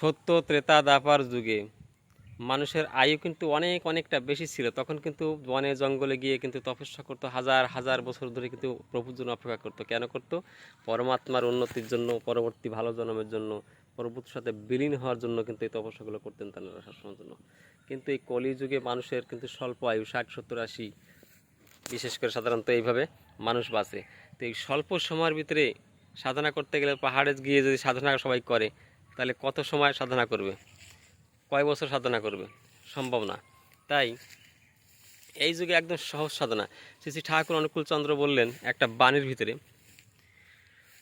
সত্য ত্রেতা দাপার যুগে মানুষের আয়ু কিন্তু অনেক অনেকটা বেশি ছিল। তখন কিন্তু বনে জঙ্গলে গিয়ে কিন্তু তপস্যা করতো, হাজার হাজার বছর ধরে কিন্তু প্রভুর জন্য অপেক্ষা করতো। কেন করতো? পরমাত্মার উন্নতির জন্য, পরবর্তী ভালো জন্মের জন্য, প্রভুর সাথে বিলীন হওয়ার জন্য কিন্তু এই তপস্যাগুলো করতেন তারা সবসময়ের জন্য। কিন্তু এই কলিযুগে মানুষের কিন্তু স্বল্প আয়ু, ষাট, সত্তর, আশি, বিশেষ করে সাধারণত এইভাবে মানুষ বাঁচে। তো এই স্বল্প সময়ের ভিতরে সাধনা করতে গেলে পাহাড়ে গিয়ে যদি সাধনা সবাই করে তাহলে কত সময় সাধনা করবে? কয় বছর সাধনা করবে? সম্ভব না। তাই এই যুগে একদম সহজ সাধনা। শ্রী ঠাকুর অনুকূল চন্দ্র বললেন একটা বাণীর ভিতরে,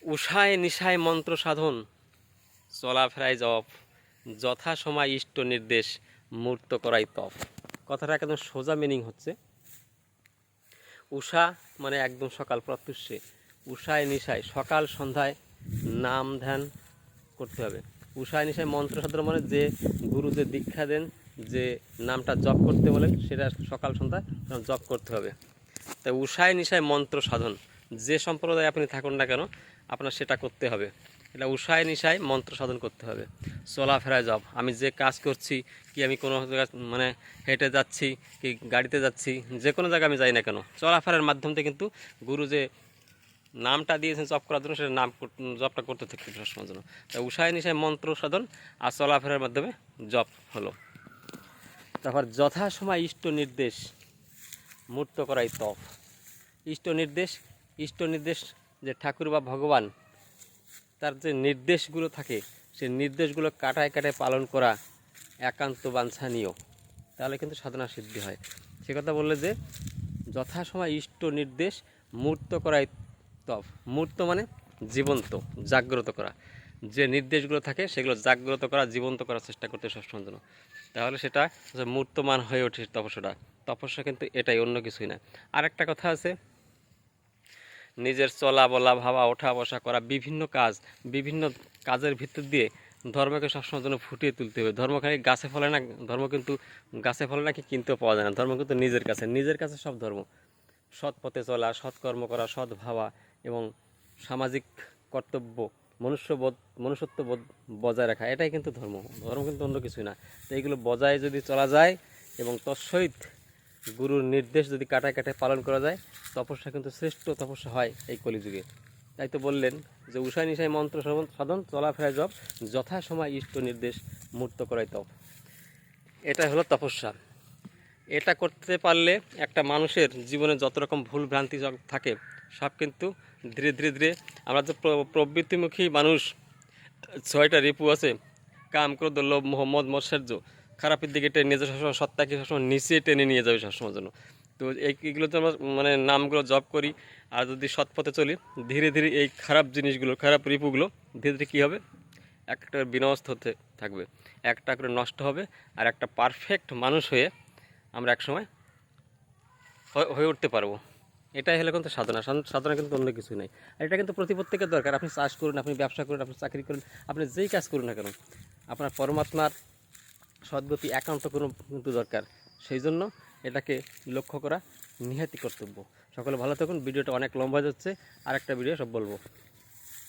উষায় নিশায় মন্ত্র সাধন, চলাফেরায় জপ যথা সময় ইষ্ট নির্দেশ, মূর্ত করাই তপ। কথাটা একদম সোজা মিনিং হচ্ছে। উষা মানে একদম সকাল প্রত্যুষে। উষায় নিশায় সকাল সন্ধ্যায় নাম ধ্যান করতে হবে। উষায় নিশায় মন্ত্র সাধন মানে যে গুরু যে দীক্ষা দেন, যে নামটা জপ করতে বলেন, সেটা সকাল সন্ধ্যায় জপ করতে হবে। তাই উষায় নিশায় মন্ত্র সাধন যে সম্প্রদায় আপনি থাকুন না কেন, আপনার সেটা করতে হবে। এটা উষায় নিশায় মন্ত্র সাধন করতে হবে। চলাফেরায় জব আমি যে কাজ করছি, কি আমি কোনো মানে হেঁটে যাচ্ছি, কি গাড়িতে যাচ্ছি, যে কোনো জায়গায় আমি যাই না কেন। চলাফেরার মাধ্যম কিন্তু গুরু যে নামটা দিয়েছেন, জপ করার জন্য সেটা নাম জপটা করতে থাকতে হবে সবসময়ের জন্য। তাই উষায় নিশায় মন্ত্র সাধন আর চলাফেরার মাধ্যমে জপ হলো। তারপর যথাসময় ইষ্ট নির্দেশ, মূর্ত করাই তপ। ইষ্ট নির্দেশ ইষ্ট নির্দেশ যে ঠাকুর বা ভগবান, তার যে নির্দেশগুলো থাকে সেই নির্দেশগুলো কাটায় কাটায় পালন করা একান্ত বাঞ্ছনীয়। তাহলে কিন্তু সাধনা সিদ্ধি হয়। সে কথা বললে যে যথাসময় ইষ্ট নির্দেশ, মূর্ত করাই তপ মূর্ত মানে জীবন্ত, জাগ্রত করা। যে নির্দেশগুলো থাকে সেগুলো জাগ্রত করা, জীবন্ত করার চেষ্টা করতে সবসময় জন্য তাহলে সেটা মূর্তমান হয়ে ওঠে তপস্যাটা, তপস্যা কিন্তু এটাই, অন্য কিছুই না। আর একটা কথা আছে, নিজের চলা বলা, ভাবা, ওঠা বসা করা, বিভিন্ন কাজ, বিভিন্ন কাজের ভিতর দিয়ে ধর্মকে সবসময় জন্য ফুটিয়ে তুলতে হবে। ধর্ম খালি গাছে ফলে না, ধর্ম কিন্তু গাছে ফলে নাকি কিনতেও পাওয়া যায় না। ধর্ম কিন্তু নিজের কাছে নিজের কাছে সব ধর্ম। সৎ পথে চলা, সৎকর্ম করা, সৎ ভাবা এবং সামাজিক কর্তব্য, মনুষ্যবোধ মনুষ্যত্ব বোধ বজায় রাখা, এটাই কিন্তু ধর্ম। ধর্ম কিন্তু অন্য কিছুই না। তো এইগুলো বজায় যদি চলা যায় এবং তৎসহিত গুরুর নির্দেশ যদি কাটায় কাটায় পালন করা যায়, তপস্যা কিন্তু শ্রেষ্ঠ তপস্যা হয় এই কলিযুগে। তাই তো বললেন যে উষায় নিশায় মন্ত্র সাধন- চলাফেরা জব যথা সময় ইষ্ট নির্দেশ মূর্ত করাই তপ এটা হলো তপস্যা। এটা করতে পারলে একটা মানুষের জীবনে যত রকম ভুল ভ্রান্তি থাকে, সব কিন্তু ধীরে ধীরে ধীরে আমরা যে প্রবৃত্তিমুখী মানুষ, ছয়টা রিপু আছে, কাম ক্রোধ, লোভ মোহাম্মদ মৎসর্য, খারাপের দিকে টেনে নিয়ে যাবে সবসময় সত্তাকে সবসময় নিচে টেনে নিয়ে যাবে সবসময় জন্য। তো এই এইগুলো তো আমরা মানে নামগুলো জপ করি, আর যদি সৎ পথে চলি, ধীরে ধীরে এই খারাপ জিনিসগুলো, খারাপ রিপুগুলো, ধীরে ধীরে কী হবে? একটা বিনষ্ট হতে থাকবে। একটা করে নষ্ট হবে, আর একটা পারফেক্ট মানুষ হয়ে আমরা একসময় হয়ে- উঠতে পারব। এটাই হলো কিন্তু সাধনা। সাধনা কিন্তু অন্য কিছুই নাই। আর এটা কিন্তু প্রতি প্রত্যেকের দরকার। আপনি চাষ করুন, আপনি ব্যবসা করুন, আপনি চাকরি করুন, আপনি যেই কাজ করুন না কেন, আপনার পরমাত্মার সদ্গতি একান্ত কোনো কিন্তু দরকার। সেই জন্য এটাকে লক্ষ্য করা নিহাতি কর্তব্য। সকলে ভালো থাকুন। ভিডিওটা অনেক লম্বা যাচ্ছে। আর একটা ভিডিও সব বলব।